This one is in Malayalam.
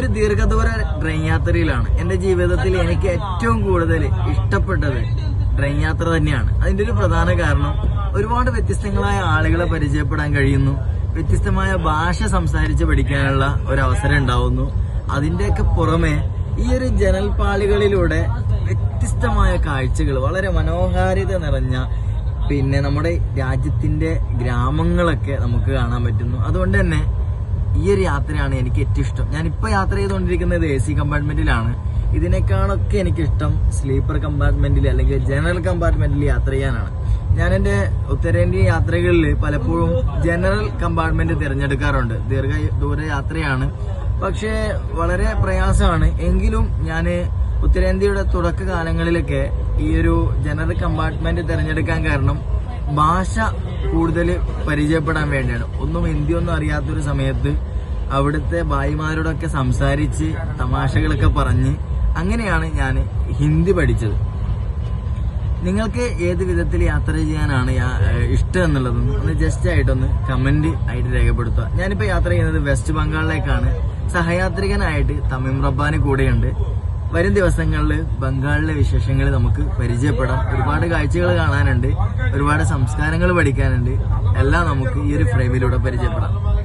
ഒരു ദീർഘദൂര ട്രെയിൻ യാത്രയിലാണ്. എന്റെ ജീവിതത്തിൽ എനിക്ക് ഏറ്റവും കൂടുതൽ ഇഷ്ടപ്പെട്ടത് ട്രെയിൻ യാത്ര തന്നെയാണ്. അതിന്റെ ഒരു പ്രധാന കാരണം ഒരുപാട് വ്യത്യസ്തങ്ങളായ ആളുകളെ പരിചയപ്പെടാൻ കഴിയുന്നു. വ്യത്യസ്തമായ ഭാഷ സംസാരിച്ച് പഠിക്കാനുള്ള ഒരു അവസരം ഉണ്ടാവുന്നു. അതിന്റെയൊക്കെ പുറമെ ഈ ഒരു ജനൽപാളികളിലൂടെ വ്യത്യസ്തമായ കാഴ്ചകൾ വളരെ മനോഹാരിത നിറഞ്ഞ പിന്നെ നമ്മുടെ രാജ്യത്തിന്റെ ഗ്രാമങ്ങളൊക്കെ നമുക്ക് കാണാൻ പറ്റുന്നു. അതുകൊണ്ട് തന്നെ ഈ ഒരു യാത്രയാണ് എനിക്ക് ഏറ്റവും ഇഷ്ടം. ഞാനിപ്പോൾ യാത്ര ചെയ്തുകൊണ്ടിരിക്കുന്നത് എ സി കമ്പാർട്ട്മെന്റിലാണ്. ഇതിനേക്കാളൊക്കെ എനിക്കിഷ്ടം സ്ലീപ്പർ കമ്പാർട്ട്മെന്റിൽ അല്ലെങ്കിൽ ജനറൽ കമ്പാർട്ട്മെന്റിൽ യാത്ര ചെയ്യാനാണ്. ഞാൻ എന്റെ ഉത്തരേന്ത്യൻ യാത്രകളിൽ പലപ്പോഴും ജനറൽ കമ്പാർട്ട്മെന്റ് തിരഞ്ഞെടുക്കാറുണ്ട്. ദീർഘ ദൂര യാത്രയാണ്. പക്ഷേ വളരെ പ്രയാസമാണ്. എങ്കിലും ഞാൻ ഉത്തരേന്ത്യയുടെ തുടക്ക കാലങ്ങളിലൊക്കെ ഈ ഒരു ജനറൽ കമ്പാർട്ട്മെന്റ് തിരഞ്ഞെടുക്കാൻ കാരണം ഭാഷ കൂടുതൽ പരിചയപ്പെടാൻ വേണ്ടിയാണ്. ഒന്നും ഹിന്ദി ഒന്നും അറിയാത്തൊരു സമയത്ത് അവിടുത്തെ ഭായിമാരോടൊക്കെ സംസാരിച്ച് തമാശകളൊക്കെ പറഞ്ഞ് അങ്ങനെയാണ് ഞാൻ ഹിന്ദി പഠിച്ചത്. നിങ്ങൾക്ക് ഏത് വിധത്തിൽ യാത്ര ചെയ്യാനാണ് ഇഷ്ടം എന്നുള്ളതൊന്ന് ഒന്ന് ജസ്റ്റ് ആയിട്ടൊന്ന് കമന്റ് ആയിട്ട് രേഖപ്പെടുത്തുക. ഞാനിപ്പോൾ യാത്ര ചെയ്യുന്നത് വെസ്റ്റ് ബംഗാളിലേക്കാണ് സഹയാത്രികനായിട്ട് തമിം റബ്ബാന് കൂടെയുണ്ട്. വരും ദിവസങ്ങളിൽ ബംഗാളിലെ വിശേഷങ്ങൾ നമുക്ക് പരിചയപ്പെടാം. ഒരുപാട് കാഴ്ചകൾ കാണാനുണ്ട്. ഒരുപാട് സംസ്കാരങ്ങൾ പഠിക്കാനുണ്ട്. എല്ലാം നമുക്ക് ഈ ഒരു ഫ്രെയിമിലൂടെ പരിചയപ്പെടാം.